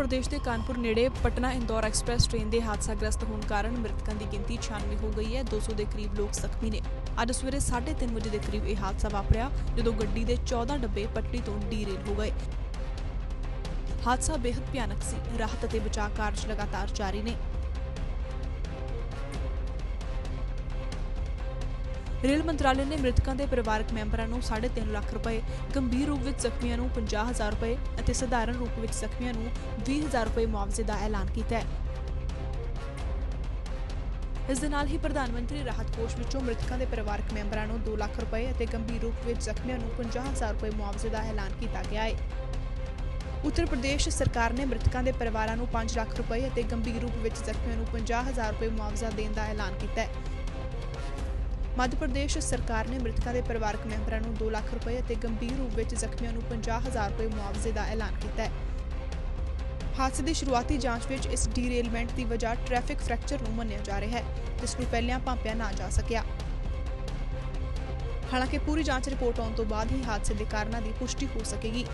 ਪ੍ਰਦੇਸ਼ ਦੇ ਕਾਨਪੁਰ ਨੇੜੇ Patna Indore express train ਦੇ ਹਾਦਸਾਗ੍ਰਸਤ ਹੋਣ ਕਾਰਨ ਮ੍ਰਿਤਕਾਂ ਦੀ ਗਿਣਤੀ 96 ਹੋ ਗਈ ਹੈ। 200 ਦੇ ਕਰੀਬ ਲੋਕ ਜ਼ਖਮੀ ਨੇ। ਅੱਜ ਸਵੇਰੇ 3:30 ਵਜੇ ਦੇ ਕਰੀਬ ਇਹ ਹਾਦਸਾ ਵਾਪਰਿਆ, ਜਦੋਂ ਗੱਡੀ ਦੇ 14 ਡੱਬੇ ਪਟੜੀ ਤੋਂ ਡੀਰੇਲ ਹੋ ਗਏ। ਹਾਦਸਾ ਬੇहद ਭਿਆਨਕ ਸੀ। ਰਾਹਤ ਅਤੇ ਬਚਾਅ ਕਾਰਜ ਲਗਾਤਾਰ ਜਾਰੀ ਨੇ। ਰੇਲ ਮੰਤਰਾਲੇ ਨੇ ਮ੍ਰਿਤਕਾਂ ਦੇ ਪਰਿਵਾਰਕ ਮੈਂਬਰਾਂ ਨੂੰ 3.5 ਲੱਖ ਰੁਪਏ, ਗੰਭੀਰ ਰੂਪ ਵਿੱਚ ਜ਼ਖਮੀਆਂ ਨੂੰ 50000 ਰੁਪਏ ਅਤੇ ਸਧਾਰਨ ਰੂਪ ਵਿੱਚ ਜ਼ਖਮੀਆਂ ਨੂੰ 20000 ਰੁਪਏ ਮੁਆਵਜ਼ੇ ਦਾ ਐਲਾਨ ਕੀਤਾ ਹੈ। ਇਸ ਦੇ ਨਾਲ ਹੀ ਪ੍ਰਧਾਨ ਮੰਤਰੀ ਰਾਹਤ ਕੋਸ਼ ਵਿੱਚੋਂ ਮ੍ਰਿਤਕਾਂ ਦੇ ਪਰਿਵਾਰਕ ਮੈਂਬਰਾਂ ਨੂੰ 2 ਲੱਖ ਰੁਪਏ ਅਤੇ ਗੰਭੀਰ ਰੂਪ ਵਿੱਚ ਜ਼ਖਮੀਆਂ ਨੂੰ 50000 ਰੁਪਏ ਮੁਆਵਜ਼ੇ ਦਾ ਐਲਾਨ ਕੀਤਾ ਗਿਆ ਹੈ। ਉੱਤਰ ਪ੍ਰਦੇਸ਼ ਸਰਕਾਰ ਨੇ ਮ੍ਰਿਤਕਾਂ ਦੇ ਪਰਿਵਾਰਾਂ ਨੂੰ 5 ਲੱਖ ਰੁਪਏ ਅਤੇ ਗੰਭੀਰ ਰੂਪ ਵਿੱਚ ਜ਼ਖਮੀਆਂ ਨੂੰ 50000 ਰੁਪਏ ਮੁਆਵਜ਼ਾ ਦੇਣ ਦਾ ਐਲਾਨ ਕੀਤਾ ਹੈ। ਮੱਧ ਪ੍ਰਦੇਸ਼ ਸਰਕਾਰ ਨੇ ਮ੍ਰਿਤਕਾਂ ਦੇ ਪਰਿਵਾਰਕ ਮੈਂਬਰਾਂ ਨੂੰ 2 ਲੱਖ ਰੁਪਏ ਅਤੇ ਗੰਭੀਰ ਰੂਪ ਵਿੱਚ ਜ਼ਖਮੀਆਂ ਨੂੰ 50000 ਰੁਪਏ ਮੁਆਵਜ਼ੇ ਦਾ ਐਲਾਨ ਕੀਤਾ ਹੈ। ਹਾਦਸੇ ਦੀ ਸ਼ੁਰੂਆਤੀ ਜਾਂਚ ਵਿੱਚ ਇਸ ਡੀਰੇਲਮੈਂਟ ਦੀ ਵਜ੍ਹਾ ਟ੍ਰੈਫਿਕ ਫ੍ਰੈਕਚਰ ਨੂੰ ਮੰਨਿਆ ਜਾ ਰਿਹਾ ਹੈ, ਜਿਸ ਨੂੰ ਪਹਿਲਾਂ ਭਾਂਪਿਆ ਨਾ ਜਾ ਸਕਿਆ। ਹਾਲਾਂਕਿ ਪੂਰੀ ਜਾਂਚ ਰਿਪੋਰਟ ਆਉਣ ਤੋਂ ਬਾਅਦ ਹੀ ਹਾਦਸੇ ਦੇ ਕਾਰਨਾਂ ਦੀ ਪੁਸ਼ਟੀ ਹੋ ਸਕੇਗੀ।